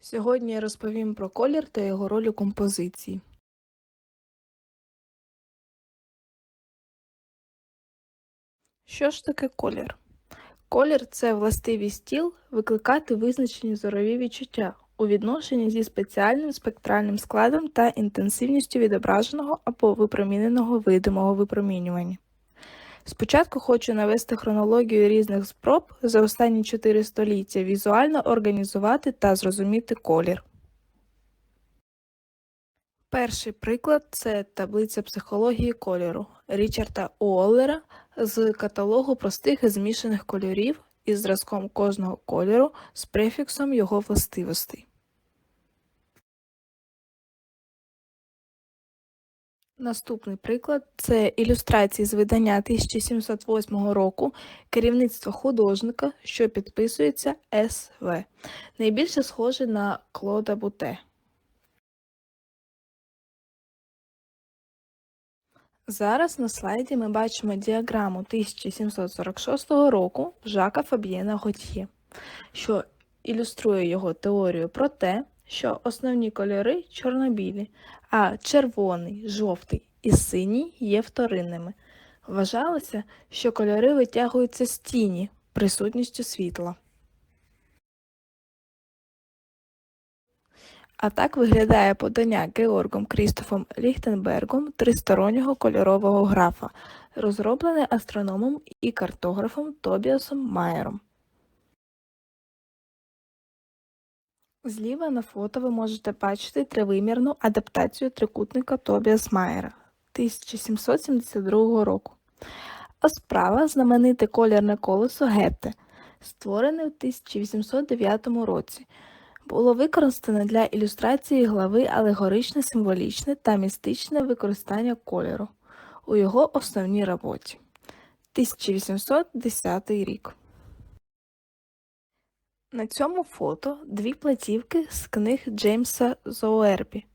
Сьогодні я розповім про колір та його роль у композиції. Що ж таке колір? Колір це властивість тіл викликати визначені зорові відчуття у відношенні зі спеціальним спектральним складом та інтенсивністю відображеного або випроміненого видимого випромінювання. Спочатку хочу навести хронологію різних спроб за останні чотири століття візуально організувати та зрозуміти колір. Перший приклад це таблиця психології кольору Річарда Уоллера з каталогу простих і змішаних кольорів із зразком кожного кольору з префіксом його властивостей. Наступний приклад це ілюстрації з видання 1708 року керівництва художника, що підписується СВ. Найбільше схоже на Клода Буте. Зараз на слайді ми бачимо діаграму 1746 року Жака Фаб'єна Готьє, що ілюструє його теорію про те, що основні кольори чорнобілі, а червоний, жовтий і синій є вторинними. Вважалося, що кольори витягуються з тіні присутністю світла. А так виглядає подання Георгом Крістофом Ліхтенбергом тристороннього кольорового графа, розроблене астрономом і картографом Тобіасом Майером. Зліва на фото ви можете бачити тривимірну адаптацію трикутника Тобіас Майера 1772 року. А справа знамените колірне колесо Гетте, створене в 1809 році було використане для ілюстрації глави алегоричне символічне та містичне використання кольору у його основній роботі 1810 рік. На цьому фото дві платівки з книг Джеймса Зоуербі,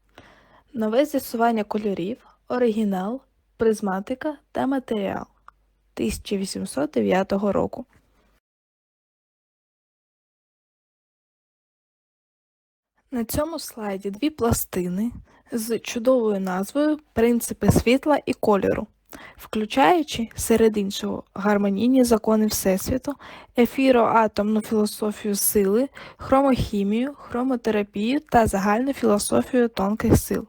нове з'ясування кольорів, оригінал, призматика та матеріал. 1809 року. На цьому слайді дві пластини з чудовою назвою Принципи світла і кольору, включаючи, серед іншого, гармонійні закони Всесвіту, ефіроатомну філософію сили, хромохімію, хромотерапію та загальну філософію тонких сил,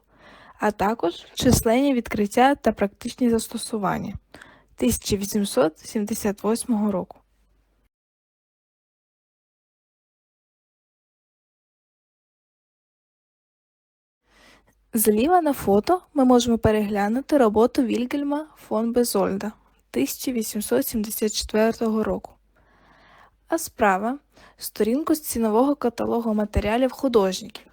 а також численні відкриття та практичні застосування 1878 року. Зліва на фото ми можемо переглянути роботу Вільгельма фон Безольда 1874 року, а справа сторінку з цінового каталогу матеріалів художників,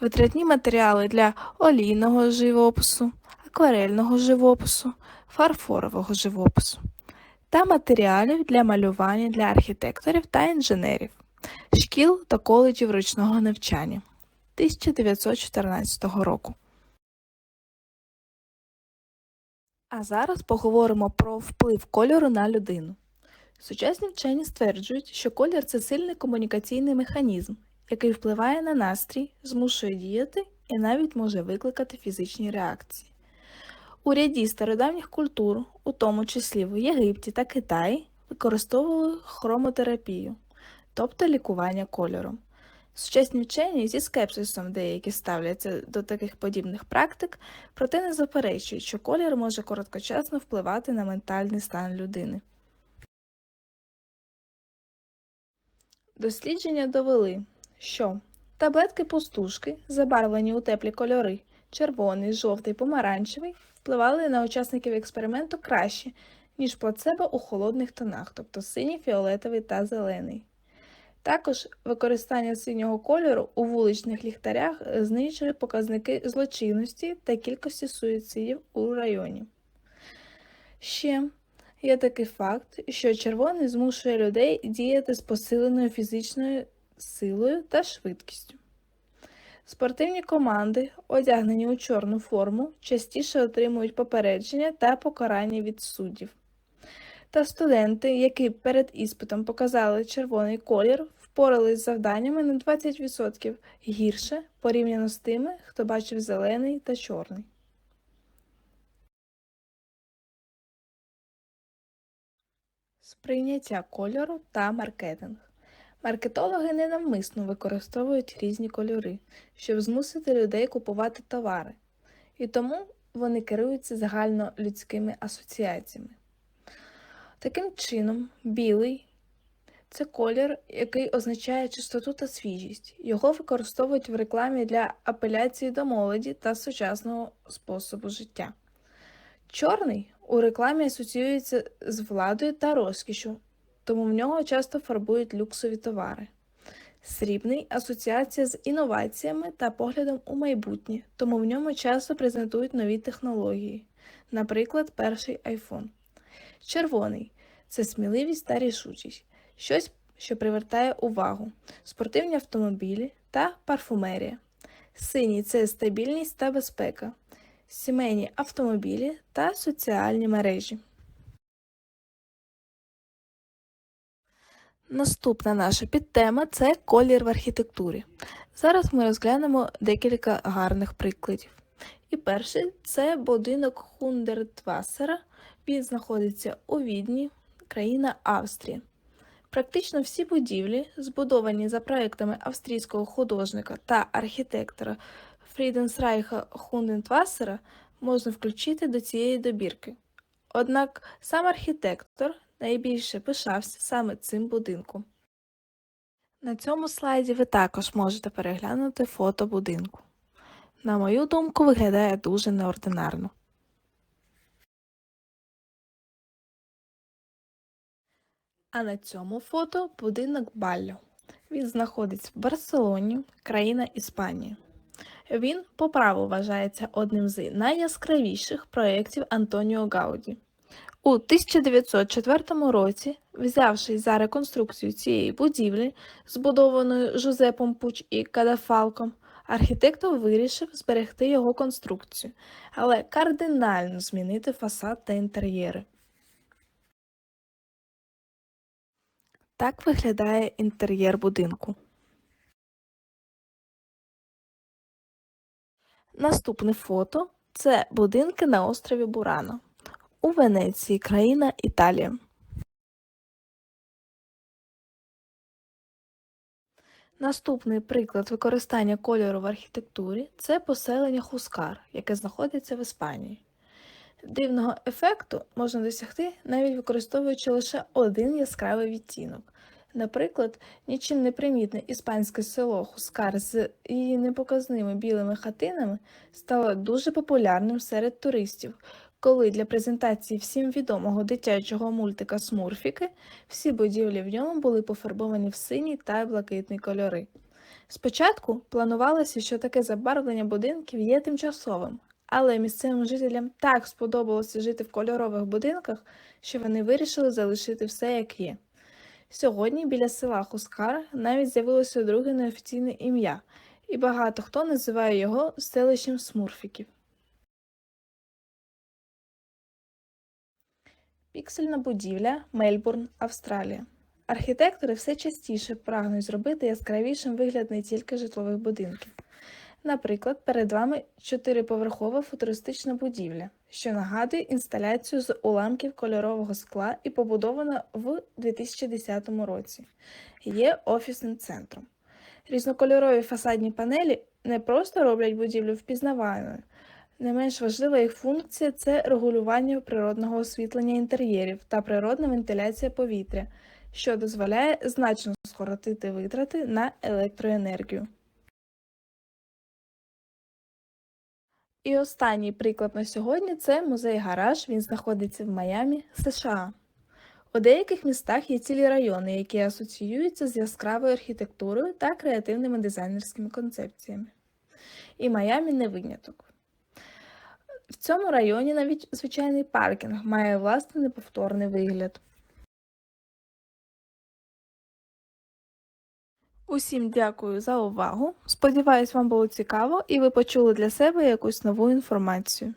витратні матеріали для олійного живопису, акварельного живопису, фарфорового живопису та матеріалів для малювання для архітекторів та інженерів, шкіл та коледжів ручного навчання. 1914 року. А зараз поговоримо про вплив кольору на людину. Сучасні вчені стверджують, що колір це сильний комунікаційний механізм, який впливає на настрій, змушує діяти і навіть може викликати фізичні реакції. У ряді стародавніх культур, у тому числі в Єгипті та Китаї, використовували хромотерапію, тобто лікування кольором. Сучасні вчені зі скепсисом деякі ставляться до таких подібних практик, проте не заперечують, що колір може короткочасно впливати на ментальний стан людини. Дослідження довели, що таблетки пустушки, забарвлені у теплі кольори червоний, жовтий, помаранчевий, впливали на учасників експерименту краще, ніж плацебо у холодних тонах, тобто синій, фіолетовий та зелений. Також використання синього кольору у вуличних ліхтарях знижує показники злочинності та кількості суїцидів у районі. Ще є такий факт, що червоний змушує людей діяти з посиленою фізичною силою та швидкістю. Спортивні команди, одягнені у чорну форму, частіше отримують попередження та покарання від суддів. Та студенти, які перед іспитом показали червоний колір, впорались з завданнями на 20% гірше порівняно з тими, хто бачив зелений та чорний. Сприйняття кольору та маркетинг. Маркетологи ненавмисно використовують різні кольори, щоб змусити людей купувати товари, і тому вони керуються загальнолюдськими асоціаціями. Таким чином, білий це колір, який означає чистоту та свіжість. Його використовують в рекламі для апеляції до молоді та сучасного способу життя. Чорний у рекламі асоціюється з владою та розкішю, тому в нього часто фарбують люксові товари. Срібний асоціація з інноваціями та поглядом у майбутнє, тому в ньому часто презентують нові технології, наприклад, перший iPhone. Червоний це сміливість та рішучість, щось, що привертає увагу, спортивні автомобілі та парфумерія. Синій це стабільність та безпека, сімейні автомобілі та соціальні мережі. Наступна наша підтема це колір в архітектурі. Зараз ми розглянемо декілька гарних прикладів. І перший це будинок Хундертвасера. Він знаходиться у Відні, країна Австрія. Практично всі будівлі, збудовані за проектами австрійського художника та архітектора Фріденсрайха Хундентвасера, можна включити до цієї добірки. Однак сам архітектор найбільше пишався саме цим будинком. На цьому слайді ви також можете переглянути фото будинку. На мою думку, виглядає дуже неординарно. А на цьому фото будинок Балло. Він знаходиться в Барселоні, країна Іспанія. Він по праву вважається одним з найяскравіших проєктів Антоніо Гауді. У 1904 році, взявшись за реконструкцію цієї будівлі, збудованої Жозепом Пуч і Кадафалком, архітектор вирішив зберегти його конструкцію, але кардинально змінити фасад та інтер'єри. Так виглядає інтер'єр будинку. Наступне фото це будинки на острові Бурано. У Венеції, країна Італія. Наступний приклад використання кольору в архітектурі це поселення Хускар, яке знаходиться в Іспанії. Дивного ефекту можна досягти, навіть використовуючи лише один яскравий відтінок. Наприклад, нічим не примітне іспанське село Хускар з її непоказними білими хатинами стало дуже популярним серед туристів, коли для презентації всім відомого дитячого мультика Смурфіки всі будівлі в ньому були пофарбовані в синій та блакитний кольори. Спочатку планувалося, що таке забарвлення будинків є тимчасовим, але місцевим жителям так сподобалося жити в кольорових будинках, що вони вирішили залишити все як є. Сьогодні біля села Хускар навіть з'явилося друге неофіційне ім'я, і багато хто називає його селищем смурфіків. Піксельна будівля Мельбурн, Австралія. Архітектори все частіше прагнуть зробити яскравішим вигляд не тільки житлових будинків. Наприклад, перед вами чотириповерхова футуристична будівля, що нагадує інсталяцію з уламків кольорового скла і побудована в 2010 році. Є офісним центром. Різнокольорові фасадні панелі не просто роблять будівлю впізнаваною, не менш важлива їх функція це регулювання природного освітлення інтер'єрів та природна вентиляція повітря, що дозволяє значно скоротити витрати на електроенергію. І останній приклад на сьогодні це музей гараж. Він знаходиться в Майамі, США. У деяких містах є цілі райони, які асоціюються з яскравою архітектурою та креативними дизайнерськими концепціями. І Майамі не виняток. В цьому районі навіть звичайний паркінг має власний неповторний вигляд. Усім дякую за увагу. Сподіваюсь, вам було цікаво і ви почули для себе якусь нову інформацію.